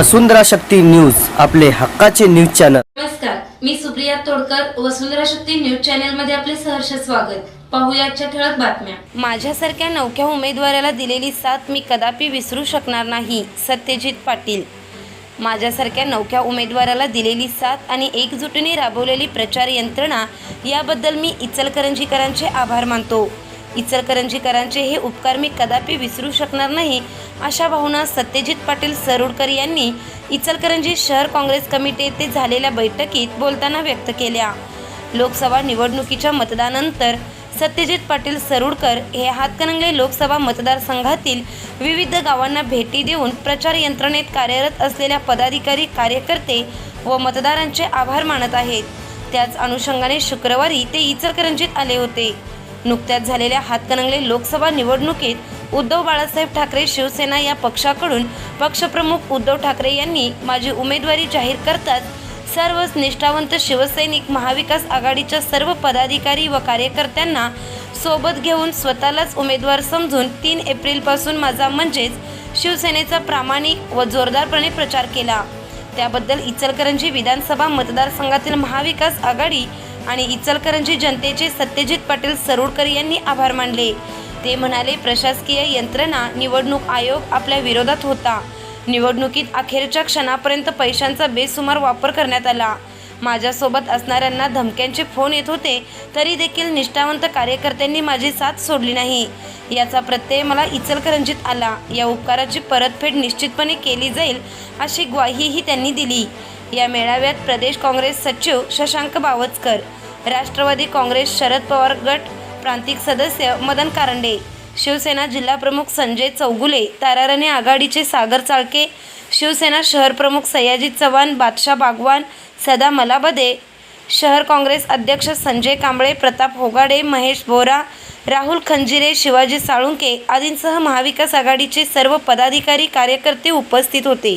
वसुंधरा Shakti news आपले हक्काचे news channel. नमस्कार मी सुप्रिया तोडकर वसुंधरा शक्ती न्यूज चॅनलमध्ये आपले सहर्ष स्वागत. पाहूया आजच्या ठळक बातम्या. माझ्यासारख्या नवख्या उमेदवाराला दिलेली साथ मी कदापि विसरू शकणार नाही सत्यजित पाटील. माझ्यासारख्या नवख्या उमेदवाराला दिलेली साथ आणि एकजुटीने राबवलेली प्रचार यंत्रणा याबद्दल मी इचलकरंजीकरांचे आभार मानतो. इचलकरंजीकरांचे हे उपकार मी कदापि विसरू शकणार नाही अशा भावना सत्यजित पाटील सरोडकर यांनी इचलकरंजी शहर काँग्रेस कमिटी येथे झालेल्या बैठकीत बोलताना व्यक्त केल्या. लोकसभा निवडणुकीच्या मतदानानंतर सत्यजित पाटील सरोडकर हे हातकणंगले लोकसभा मतदारसंघातील विविध गावांना भेटी देऊन प्रचार यंत्रणेत कार्यरत असलेल्या पदाधिकारी कार्यकर्ते व मतदारांचे आभार मानत आहेत. त्याच अनुषंगाने शुक्रवारी ते इचलकरंजीत आले होते. नुकत्याच झालेल्या हातकणंगले लोकसभा निवडणुकीत उद्धव बाळासाहेब ठाकरे शिवसेना या पक्षाकडून पक्षप्रमुख उद्धव ठाकरे यांनी माझी उमेदवारी जाहीर करताच सर्वच निष्ठावंत शिवसैनिक महाविकास आघाडीच्या सर्व पदाधिकारी व कार्यकर्त्यांना सोबत घेऊन स्वतःलाच उमेदवार समजून तीन एप्रिलपासून माझा म्हणजेच शिवसेनेचा प्रामाणिक व जोरदारपणे प्रचार केला. त्याबद्दल इचलकरंजी विधानसभा मतदारसंघातील महाविकास आघाडी आणि इचलकरंजी जनतेचे सत्यजित पाटील सरोडकर यांनी आभार मानले. ते म्हणाले प्रशासकीय यंत्रणा निवडणूक आयोग आपल्या विरोधात होता. निवडणुकीत अखेरच्या क्षणापर्यंत पैशांचा बेसुमार वापर करण्यात आला. माझ्यासोबत असणाऱ्यांना धमक्यांचे फोन येत होते तरी देखील निष्ठावंत कार्यकर्त्यांनी माझी साथ सोडली नाही. याचा प्रत्यय मला इचलकरंजीत आला. या उपकाराची परतफेड निश्चितपणे केली जाईल अशी ग्वाहीही त्यांनी दिली. या मेळाव्यात प्रदेश काँग्रेस सचिव शशांक बावचकर राष्ट्रवादी काँग्रेस शरद पवार गट प्रांतिक सदस्य मदन कारंडे शिवसेना जिल्हाप्रमुख संजय चौगुले तारारणे आघाडीचे सागर चाळके शिवसेना शहर प्रमुख सयाजी चव्हाण बादशाह बागवान सदा मलाबदे शहर काँग्रेस अध्यक्ष संजय कांबळे प्रताप होगाडे महेश बोरा राहुल खंजिरे शिवाजी साळुंके आदींसह महाविकास आघाडीचे सर्व पदाधिकारी कार्यकर्ते उपस्थित होते.